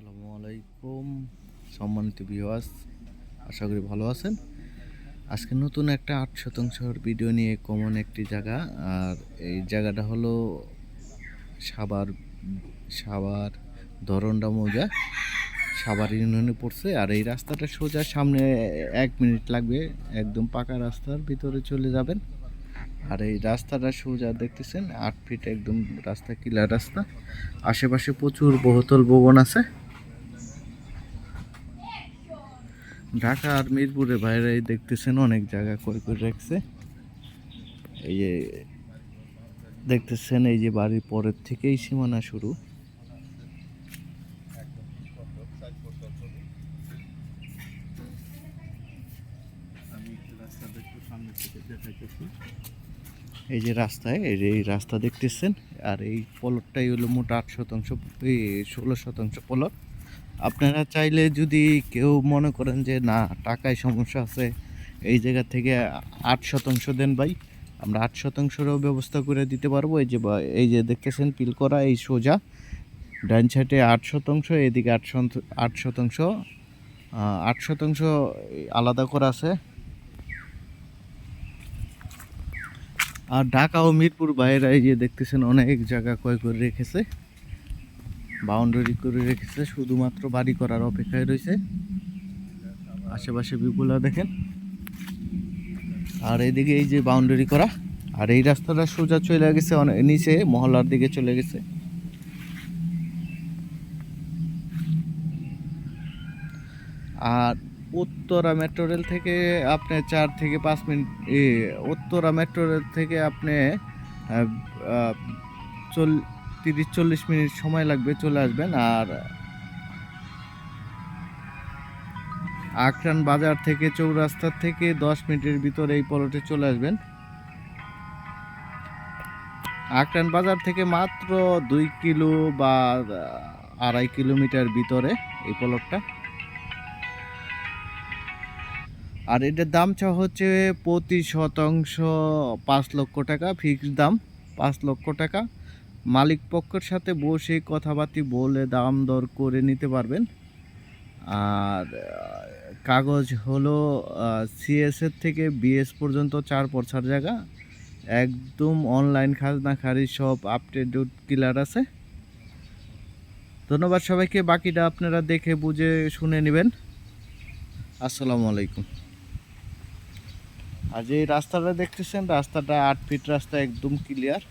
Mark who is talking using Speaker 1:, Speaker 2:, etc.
Speaker 1: আসসালামু আলাইকুম, সম্মানিত ভিউয়ার্স আশা করি ভালো আছেন। আজকে নতুন একটা আট শতাংশর ভিডিও নিয়ে কমন একটি জায়গা, আর এই জায়গাটা হলো সাবার সাবার ধরনডা মৌজা। সাবার ইউনিয়নে পড়ছে, আর এই রাস্তাটা সোজা সামনে এক মিনিট লাগবে, একদম পাকা রাস্তার ভিতরে চলে যাবেন। আর এই রাস্তাটা সোজা দেখতেছেন, আট ফিট একদম রাস্তা কিলার রাস্তা। আশেপাশে প্রচুর বহুতল ভবন আছে। ঢাকা আর মিরপুরে বাইরে দেখতেছেন অনেক জায়গা করে করে রাখছে। এই যে দেখতেছেন এই যে বাড়ির পরের থেকেই সীমানা শুরু। এই যে রাস্তায়, এই যে এই রাস্তা দেখতেছেন, আর এই পলটটাই হলো মোট আট শতাংশ, এই ষোলো শতাংশ পলট। আপনারা চাইলে যদি কেউ মনে করেন যে, না, টাকায় সমস্যা আছে, এই জায়গা থেকে আট শতাংশ দেন ভাই, আমরা আট শতাংশেরও ব্যবস্থা করে দিতে পারব। এই যে এই যে দেখতেছেন, পিল করা এই সোজা। ডান সাইডে আট শতাংশ, এদিকে আট আট শতাংশ আট শতাংশ আলাদা করা আছে। আর ঢাকা ও মিরপুর বাইরে এই যে দেখতেছেন, অনেক জায়গা ক্রয় করে রেখেছে। বাউন্ডারি করে রেখেছে, শুধুমাত্র বাড়ি করার অপেক্ষায় রয়েছে। আশেপাশে বিপুলা দেখেন। আর এদিকে এই যে বাউন্ডারি করা, আর এই রাস্তাটা সোজা চলে গেছে অনেক নিচে, মহল্লার দিকে চলে গেছে। আর উত্তরা মেট্রো রেল থেকে আপনি চার থেকে পাঁচ মিনিট উত্তরা মেট্রো রেল থেকে আপনি চল তিরিশ চল্লিশ মিনিট সময় লাগবে, চলে আসবেন। আর আখরান বাজার থেকে, চৌরাস্তা থেকে দশ মিনিটের ভিতরে এই পলটে চলে আসবেন। আখরান বাজার থেকে মাত্র দুই কিলো বা আড়াই কিলোমিটার ভিতরে এই পলটটা। আর এটার দাম চা হচ্ছে প্রতি শতাংশ, পাঁচ লক্ষ টাকা ফিক্সড দাম, পাঁচ লক্ষ টাকা। মালিক পক্ষের সাথে বসে কথাবার্তি বলে দাম দর করে নিতে পারবেন। আর কাগজ হলো সিএসএর থেকে বিএস পর্যন্ত চার পরছার জায়গা। একদম অনলাইন খাজনা খারিজ সব আপডেট ক্লিয়ার আছে। ধন্যবাদ সবাইকে, বাকিটা আপনারা দেখে বুঝে শুনে নেবেন। আসসালামু আলাইকুম। আর যে রাস্তাটা দেখতেছেন, রাস্তাটা আট ফিট রাস্তা একদম ক্লিয়ার